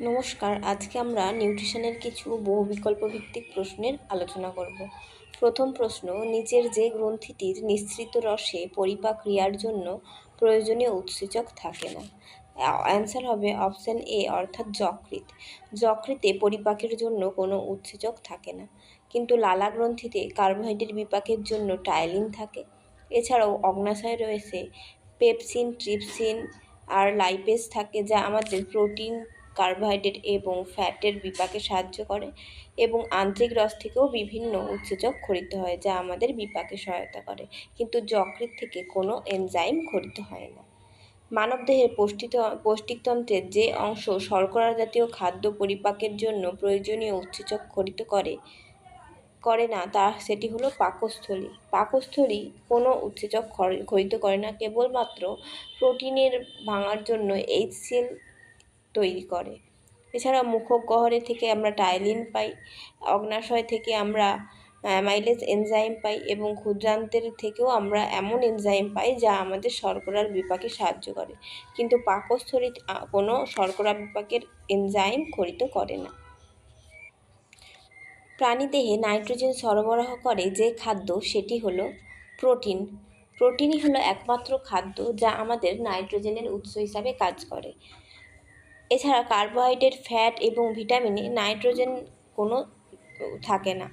নমস্কার, আজকে আমরা নিউট্রিশনের কিছু বহু বিকল্প ভিত্তিক প্রশ্নের আলোচনা করব। প্রথম প্রশ্ন, নিচের যে গ্রন্থিটির নিঃসৃত রসে পরিপাক ক্রিয়ার জন্য প্রয়োজনীয় উৎসেচক থাকে না। অ্যান্সার হবে অপশান এ, অর্থাৎ যকৃৎ। যকৃতে পরিপাকের জন্য কোনো উৎসেচক থাকে না। কিন্তু লালা গ্রন্থিতে কার্বোহাইড্রেট বিপাকের জন্য টাইলিন থাকে। এছাড়াও অগ্নাশয়ে রয়েছে, পেপসিন, ট্রিপসিন আর লাইপেস থাকে যা আমাদের প্রোটিন কার্বোহাইড্রেট এবং ফ্যাটের বিপাকে সাহায্য করে এবং আন্ত্রিক রস থেকেও বিভিন্ন উৎসেচক খরিত হয়, যা আমাদের বিপাকে সহায়তা করে। কিন্তু যকৃৎ থেকে কোনো এনজাইম খরিত হয় না। মানবদেহের পৌষ্টিত পৌষ্টিকতন্ত্রের যে অংশ শর্করা জাতীয় খাদ্য পরিপাকের জন্য প্রয়োজনীয় উৎসেচক খরিত করে করে না, তা সেটি হলো পাকস্থলী। পাকস্থলী কোনো উৎসেচক খরিত করে না। কেবলমাত্র প্রোটিনের ভাঙার জন্য এইচ এইচসিএল তৈরি করে। এছাড়া মুখগহ্বরে থেকে আমরা টাইলিন পাই, অগ্নাশয় থেকে আমরা মাইলেজ এনজাইম পাই এবং ক্ষুদ্রান্তের থেকেও আমরা এমন এনজাইম পাই যা আমাদের শর্করার বিপাকে সাহায্য করে। কিন্তু পাকস্থলী কোনো শর্করা বিপাকের এনজাইম খরিত করে না। প্রাণীদেহে নাইট্রোজেন সরবরাহ করে যে খাদ্য, সেটি হলো প্রোটিন। প্রোটিনই হলো একমাত্র খাদ্য যা আমাদের নাইট্রোজেনের উৎস হিসাবে কাজ করে। এছাড়া কার্বোহাইড্রেট, ফ্যাট এবং ভিটামিনে নাইট্রোজেন কোনো থাকে না।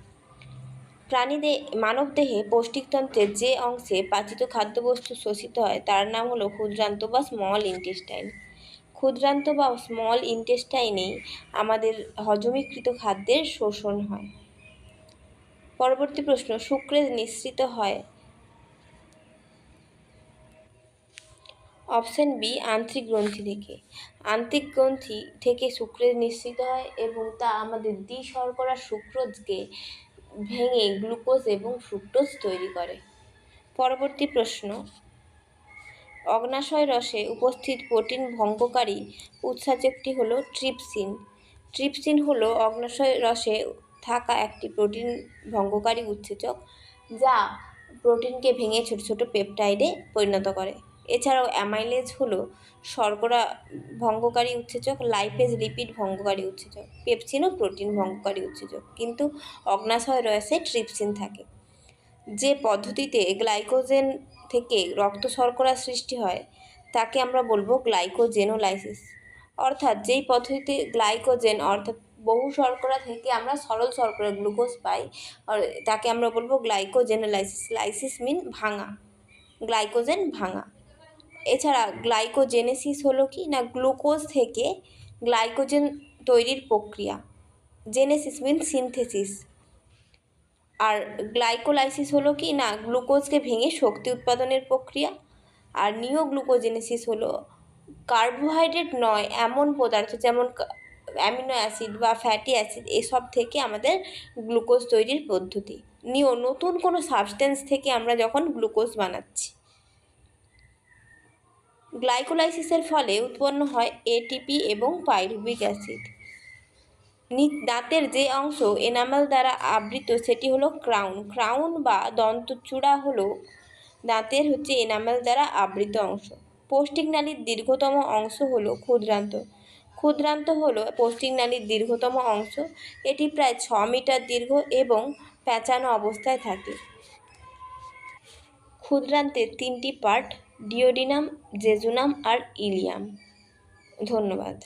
প্রাণীদে, মানবদেহে পৌষ্টিকতন্ত্রের যে অংশে পাচিত খাদ্যবস্তু শোষিত হয়, তার নাম হলো ক্ষুদ্রান্ত বা স্মল ইন্টেস্টাইন ক্ষুদ্রান্ত বা স্মল ইন্টেস্টাইনেই আমাদের হজমীকৃত খাদ্যের শোষণ হয়। পরবর্তী প্রশ্ন শুক্রে নিঃসৃত হয় অপশান বি, আন্ত্রিক গ্রন্থি থেকে। আন্ত্রিক গ্রন্থি থেকে শুক্রের নিঃসৃত হয় এবং তা আমাদের দ্বি শর্করা, সুক্রোজকে ভেঙে গ্লুকোজ এবং ফ্রুক্টোজ তৈরি করে। পরবর্তী প্রশ্ন। অগ্নাশয় রসে উপস্থিত প্রোটিন ভঙ্গকারী উৎসাচকটি হল ট্রিপসিন। ট্রিপসিন হল অগ্নাশয় রসে থাকা একটি প্রোটিন ভঙ্গকারী উৎসেচক যা প্রোটিনকে ভেঙে ছোট ছোট পেপটাইডে পরিণত করে। এছাড়াও অ্যামাইলেজ হলো শর্করা ভঙ্গকারী উৎসেচক লাইপেজ লিপিড ভঙ্গকারী উৎসেচক পেপসিনও প্রোটিন ভঙ্গকারী উৎসেচক, কিন্তু অগ্নাশয় রয়েছে ট্রিপসিন থাকে। যে পদ্ধতিতে গ্লাইকোজেন থেকে রক্ত শর্করা সৃষ্টি হয়, তাকে আমরা বলব গ্লাইকোজেনোলাইসিস অর্থাৎ যেই পদ্ধতিতে গ্লাইকোজেন অর্থাৎ বহু শর্করা থেকে আমরা সরল শর্করা গ্লুকোজ পাই তাকে আমরা বলব গ্লাইকোজেনোলাইসিস লাইসিস মিন ভাঙা। গ্লাইকোজেন ভাঙা। এছাড়া গ্লাইকোজেনেসিস হলো কি? না, গ্লুকোজ থেকে গ্লাইকোজেন তৈরির প্রক্রিয়া। Genesis mean synthesis. আর গ্লাইকোলাইসিস হলো কি? না, গ্লুকোজকে ভেঙে শক্তি উৎপাদনের প্রক্রিয়া। আর নিওগ্লুকোজেনেসিস হলো কার্বোহাইড্রেট নয়, এমন পদার্থ যেমন অ্যামিনো অ্যাসিড বা ফ্যাটি অ্যাসিড, এসব থেকে আমাদের গ্লুকোজ তৈরির পদ্ধতি। নিও, নতুন কোনো সাবস্টেন্স থেকে আমরা যখন গ্লুকোজ বানাচ্ছি। গ্লাইকোলাইসিসের ফলে উৎপন্ন হয় এটিপি এবং পাইরুবিক অ্যাসিড। দাঁতের যে অংশ এনামেল দ্বারা আবৃত, সেটি হলো ক্রাউন। ক্রাউন বা দন্তচূড়া হলো দাঁতের হচ্ছে এনামেল দ্বারা আবৃত অংশ। পৌষ্টিক নালীর দীর্ঘতম অংশ হলো ক্ষুদ্রান্ত। ক্ষুদ্রান্ত হলো পৌষ্টিক নালীর দীর্ঘতম অংশ। এটি প্রায় ছ মিটার দীর্ঘ এবং প্যাঁচানো অবস্থায় থাকে। ক্ষুদ্রান্তের তিনটি পার্ট ডিওডিনাম জেজুনাম আর ইলিয়াম। ধন্যবাদ।